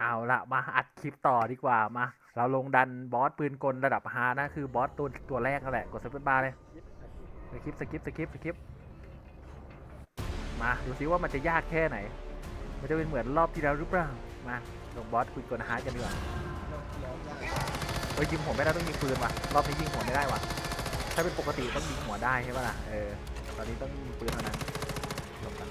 เอาละมาอัดคลิปต่อดีกว่ามา เราลงดันบอสปืนกลระดับฮานะ คือบอสตัวตัวแรกนั่นแหละ กดสเปซบาร์เลยสกิปสกิปสกิปสกิปมาดูซิว่ามันจะยากแค่ไหน มันจะเป็นเหมือนรอบที่แล้วหรือเปล่ามาลงบอสปืนกลฮาร์ดกันดีกว่าเฮ้ยยิงหัวไม่ได้ต้องยิงปืนว่ะรอบนี้ยิงหัวไม่ได้ว่ะถ้าเป็นปกติต้องยิงหัวได้ใช่ป่ะล่ะเออตอนนี้ต้องยิงปืนเท่านั้นลงกัน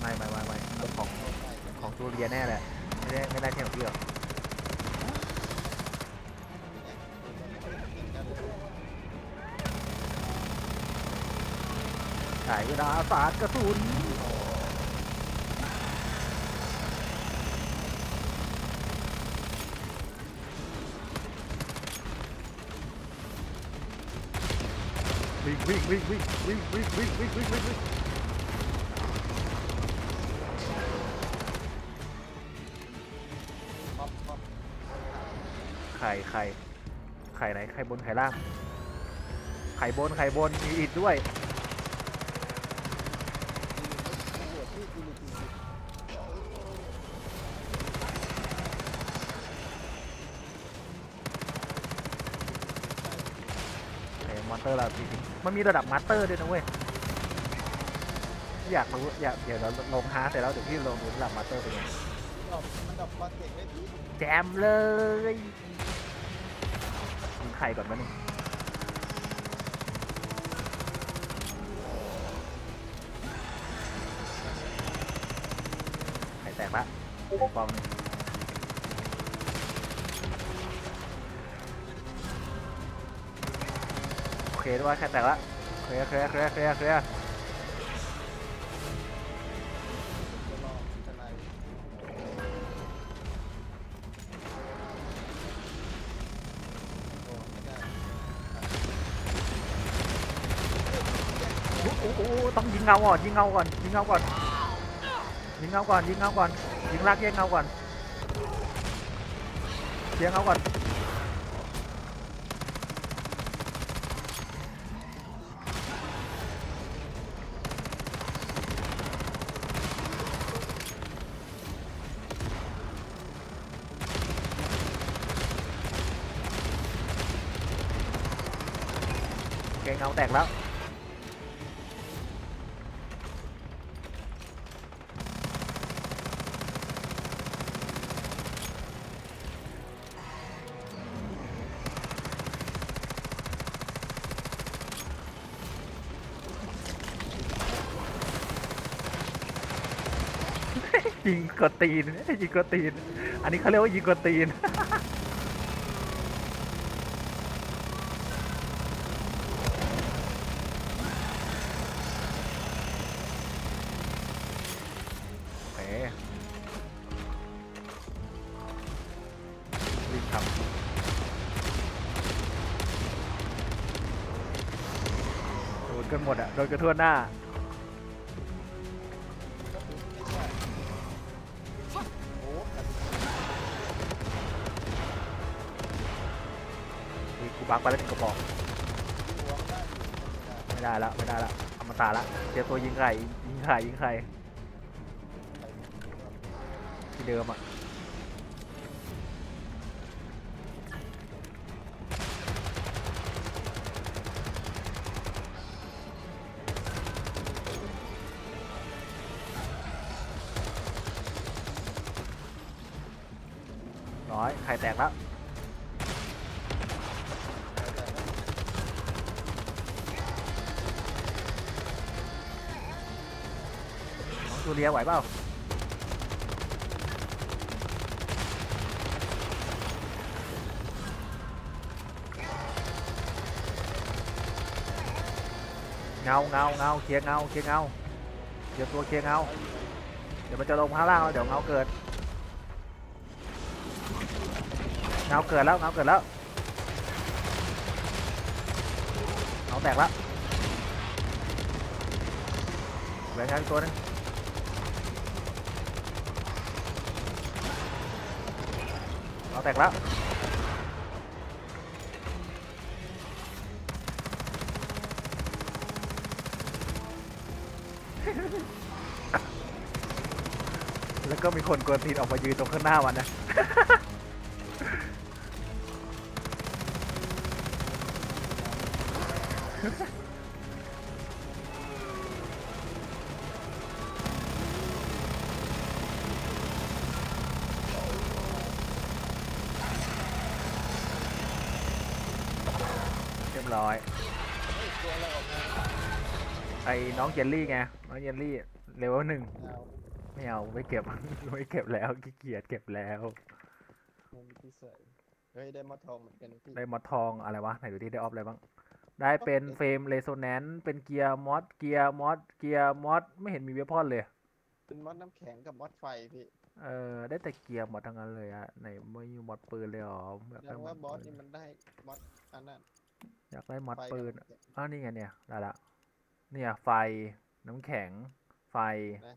ไม่ไม่ไม่ไม่รถของ ของจูเลียแน่แหละ ไม่ได้ไม่ได้เที่ยวเที่ยวสายเวลาศาสตร์กระสุนวิ่งวิ่งวิ่งวิ่งวิ่งวิ่งวิ่งวิ่งวิ่งวิ่ง ไข่ไข่ไข่ไหนไข่บนไข่ล่าง ไข่บนไข่บนมีอิดด้วยมอนเตอร์เราจริงๆมันมีระดับมาสเตอร์ด้วยนะเว้ย อยากรู้อยากเดี๋ยวเราลงฮาร์ดเสร็จแล้วเดี๋ยวพี่ลงดูระดับมาสเตอร์เป็นไง มันดับความเก่งได้ดีแจมเลยยิงไข่ก่อนมาหนึ่งไข่แตกละฟองหนึ่งโอเคด้วยไข่แตกละเคลียร์เคลียร์เคลียร์เคลียร์เคลียร์ โอ้ต้องยิงเงาก่อนยิงเงาก่อนยิงเงาก่อนยิงเงาก่อนยิงเงาก่อนยิงลากแยกเงาก่อนเคลียร์เงาก่อนแกเงาแตกแล้ว ยิงกดตีนยิงกดตีน อันนี้เขาเรียกว่ายิงกดตีน โอเควิ่ครับโดนกันหมดอะโดนกันทั่วหน้า กูบักไปแล้วถึงกระบอกไม่ได้ไม่ได้ละไม่ได้ละอมตะละเจอตัวยิงไข่ยิงไข่ยิงไข่ที่เดิมอะร้อยไข่แตกแล้ว น้องจู เลียไหวเปล่าเงาเงาเงาเคลียร์เงาเคลียร์เงาเดี๋ยวตัวเคลียร์เงาเดี๋ยวมันจะลงข้างล่างแล้วเดี๋ยวเงาเกิดเงาเกิดแล้วเงาเกิดแล้วเงาแตกแล้วเหลือเงาอีกตัวนึง เราแตกแล้วแล้วก็มีคนกวนตีออกมายืนตรงข้างหน้าวันนะ รียบร้อยเฮ้ยตัวอะไรออกมาไอ้น้องเจลลี่ไงน้องเจลลี่เลเวลหนึ่งเอาไม่เอาไม่เก็บ ไม่เก็บแล้วขี้เกียจเก็บแล้วมันมีที่ใส่เฮ้ยได้มอทองเหมือนกันพี่ได้มอดทองอะไรวะไหนดูที่ได้ออฟอะไรบ้าง ได้เป็นเฟรมเรโซแนนซ์เป็นเกียร์มอดเกียร์มอดเกียร์มอดไม่เห็นมีเวพอนเลย เป็นมอดน้ำแข็งกับมอดไฟพี่เออได้แต่เกียร์หมดทั้งนั้นเลยอะไหนไม่มีมอดปืนเลยเหรออยากแสดได้งมอว่าดบอสปืนนี่มันได้มอดอันนั้น อยากได้มอดไฟกับปืนน้ำแข็งอ้าวนี่ไงเนี่ยได้ละเนี่ยไฟน้ำแข็ง ไฟนะ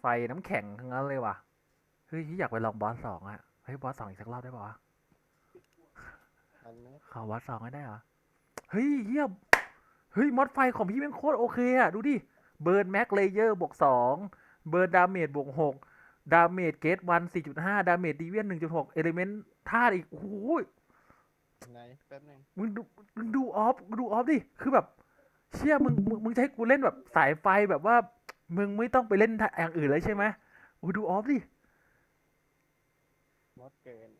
ไฟน้ำแข็งทั้งนั้นเลยว่ะเฮ้ยอยากไปลองบอสสองอะเฮ้ยบอสสองอีกสักรอบได้ปะวะอันนี้ขอวัดสองให้ได้เหรอเฮ้ยเยี่ยมเฮ้ยมอดไฟของพี่แม่งโคตรโอเคอะดูดิเบิร์นแม็กเลเยอร์บวกสองเบิร์นดาเมจบวกหกดาเมจเกตวันสี่จุดห้าดาเมจดีเวียนหนึ่งจุดหกเอลิเมนต์ธาตุอีกโอ้โห ไหนแป๊บหนึงมึงดูมึงดูออฟมึงดูออฟดิ คือแบบ เชี่ยมึงมึงมึงจะให้กูเล่นแบบสายไฟแบบว่า มึงไม่ต้องไปเล่นอย่างอื่นเลยใช่ไหมโอ้ดูออฟดิมอดเกิน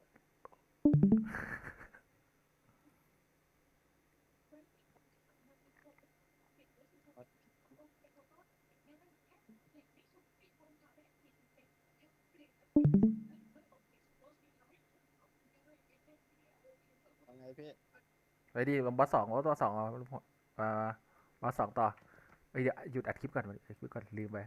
เอาไง พี่ไปดิบอสสองบอสสองเอาอ่าบอสสองต่อเอ้ยเดี๋ยวหยุดอัดคลิปก่อนอัดคลิปก่อนลืมไป